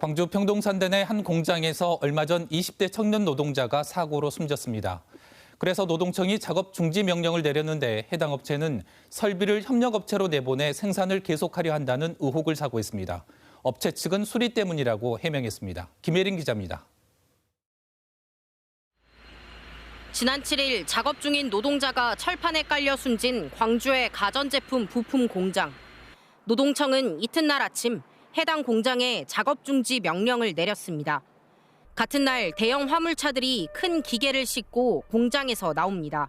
광주 평동산대 내 한 공장에서 얼마 전 20대 청년 노동자가 사고로 숨졌습니다. 그래서 노동청이 작업 중지 명령을 내렸는데 해당 업체는 설비를 협력업체로 내보내 생산을 계속하려 한다는 의혹을 사고 있습니다. 업체 측은 수리 때문이라고 해명했습니다. 김예린 기자입니다. 지난 7일 작업 중인 노동자가 철판에 깔려 숨진 광주의 가전제품 부품 공장. 노동청은 이튿날 아침 해당 공장에 작업 중지 명령을 내렸습니다. 같은 날 대형 화물차들이 큰 기계를 싣고 공장에서 나옵니다.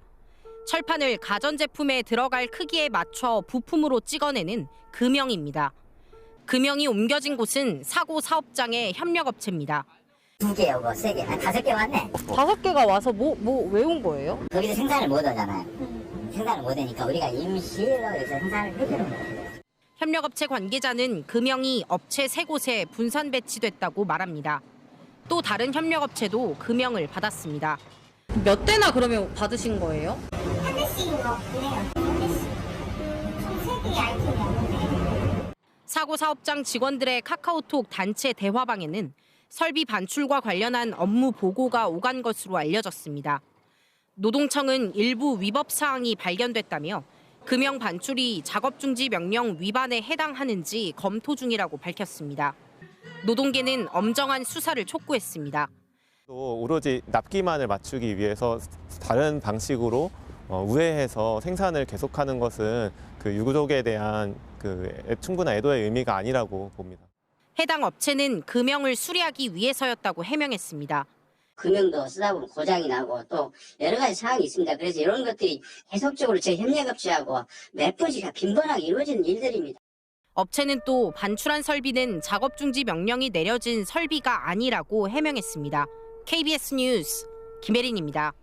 철판을 가전제품에 들어갈 크기에 맞춰 부품으로 찍어내는 금형입니다. 금형이 옮겨진 곳은 사고 사업장의 협력업체입니다. 두개 오고 세 개, 한 다섯 개 왔네. 다섯 개가 와서 뭐 뭐 왜 온 거예요? 거기서 생산을 못 하잖아요. 생산을 못 하니까 우리가 임시로 여기서 생산을 해주는 거예요. 협력업체 관계자는 금형이 업체 세 곳에 분산 배치됐다고 말합니다. 또 다른 협력업체도 금형을 받았습니다. 몇 대나 그러면 받으신 거예요? 한 대씩인 것 같긴 해요. 한 대씩. 총세 개의 아이템이었는데. 사고 사업장 직원들의 카카오톡 단체 대화방에는 설비 반출과 관련한 업무 보고가 오간 것으로 알려졌습니다. 노동청은 일부 위법 사항이 발견됐다며 금형 반출이 작업 중지 명령 위반에 해당하는지 검토 중이라고 밝혔습니다. 노동계는 엄정한 수사를 촉구했습니다. 또 오로지 납기만을 맞추기 위해서 다른 방식으로 어, 우회해서 생산을 계속하는 것은 그 유족에 대한 그 애- 충분한 애도의 의미가 아니라고 봅니다. 해당 업체는 금형을 수리하기 위해서였다고 해명했습니다. 금형도 쓰다 보면 고장이 나고 또 여러 가지 상황이 있습니다. 그래서 이런 것들이 계속적으로 제 협력업체하고 몇 번씩 빈번하게 이루어지는 일들입니다. 업체는 또 반출한 설비는 작업 중지 명령이 내려진 설비가 아니라고 해명했습니다. KBS 뉴스 김혜린입니다.